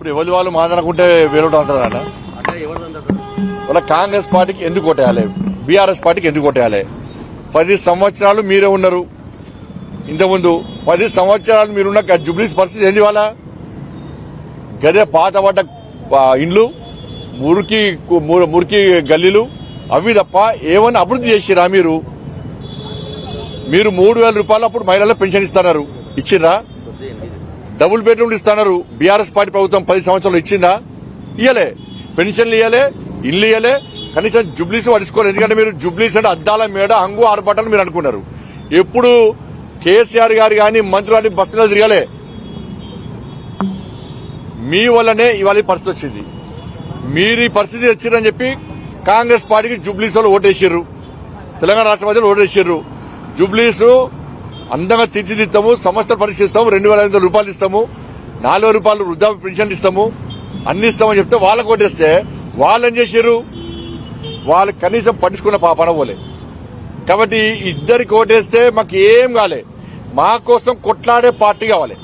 ఇప్పుడు ఎవరి వాళ్ళు మాట్లాడుకుంటే వేరే అంటారు అంటే వాళ్ళ కాంగ్రెస్ పార్టీకి ఎందుకు కొట్టేయాలి? బీఆర్ఎస్ పార్టీకి ఎందుకు కొట్టేయాలి? పది సంవత్సరాలు మీరే ఉన్నారు. ఇంతకుముందు పది సంవత్సరాలు మీరున్న జుబ్లీస్ పరిస్థితి ఏంది వాళ్ళ గదే పాతబడ్డ ఇండ్లు మురికి మురికి గల్లీలు అవి తప్ప ఏమన్నా అభివృద్ధి చేసిరా మీరు? మీరు మూడు వేల రూపాయలు అప్పుడు మహిళలకు పెన్షన్ ఇస్తున్నారు. ఇచ్చిర్రా? డబుల్ బెడ్రూమ్లు ఇస్తున్నారు బీఆర్ఎస్ పార్టీ ప్రభుత్వం పది సంవత్సరాలు ఇచ్చిందా? ఇయ్యలే. పెన్షన్లు ఇయ్యలే ఇల్లు ఇయ్యలే. కనీసం జుబ్లీస్ పడుచుకోలేదు ఎందుకంటే మీరు జుబ్లీస్ అంటే అద్దాల మేడ హంగు ఆరుపట్టాలని మీరు అనుకున్నారు. ఎప్పుడు కేసీఆర్ గారు కానీ మంత్రులు కానీ బస్సులో తిరగలే. మీ వల్లనే ఇవాళ పరిస్థితి వచ్చింది. మీరు ఈ పరిస్థితి వచ్చిందని చెప్పి కాంగ్రెస్ పార్టీకి జుబ్లీస్ వాళ్ళు ఓటేసారు తెలంగాణ రాష్ట్ర ప్రజలు ఓటేసారు జుబ్లీస్ అందంగా తీర్చిదిద్దాము సమస్యలు పరిశీలిస్తాము రెండు వేల ఐదు వందల రూపాయలు ఇస్తాము నాలుగు రూపాయలు వృద్ధాప్య పెన్షన్లు ఇస్తాము అన్ని ఇస్తామని చెప్తే వాళ్ళకు కొట్టేస్తే వాళ్ళు ఏం చేశారు వాళ్ళు కనీసం పట్టించుకున్న పాపన పోలే. కాబట్టి ఇద్దరికి ఓటేస్తే మాకు ఏం కాలే. మా కోసం కొట్లాడే పార్టీ కావాలి.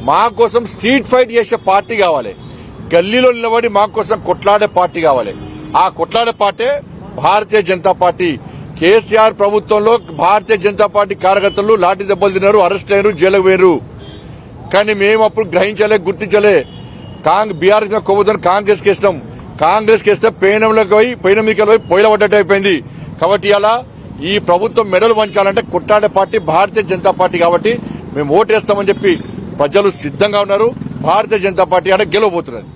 మా కోసం స్ట్రీట్ ఫైట్ చేసే పార్టీ కావాలి. గల్లీలో నిలబడి మా కోసం కొట్లాడే పార్టీ కావాలి. ఆ కొట్లాడే పార్టీ భారతీయ జనతా పార్టీ. కేసీఆర్ ప్రభుత్వంలో భారతీయ జనతా పార్టీ కార్యకర్తలు లాఠీ దెబ్బలు తిన్నారు అరెస్ట్ అయ్యారు జైలుకు పోయారు కానీ మేము అప్పుడు గ్రహించలే గుర్తించలే. కాంగ్ బీఆర్ఎస్ మీద కాంగ్రెస్ కేసినాం. కాంగ్రెస్కి పేనంలోకి పోయి పేనం మీదకి పోయి పొయ్యిల పడ్డట్టు అయిపోయింది. కాబట్టి అలా ఈ ప్రభుత్వం మెడలు వంచాలంటే కుట్టాడే పార్టీ భారతీయ జనతా పార్టీ కాబట్టి మేము ఓటేస్తామని చెప్పి ప్రజలు సిద్ధంగా ఉన్నారు. భారతీయ జనతా పార్టీ అంటే గెలవబోతున్నది.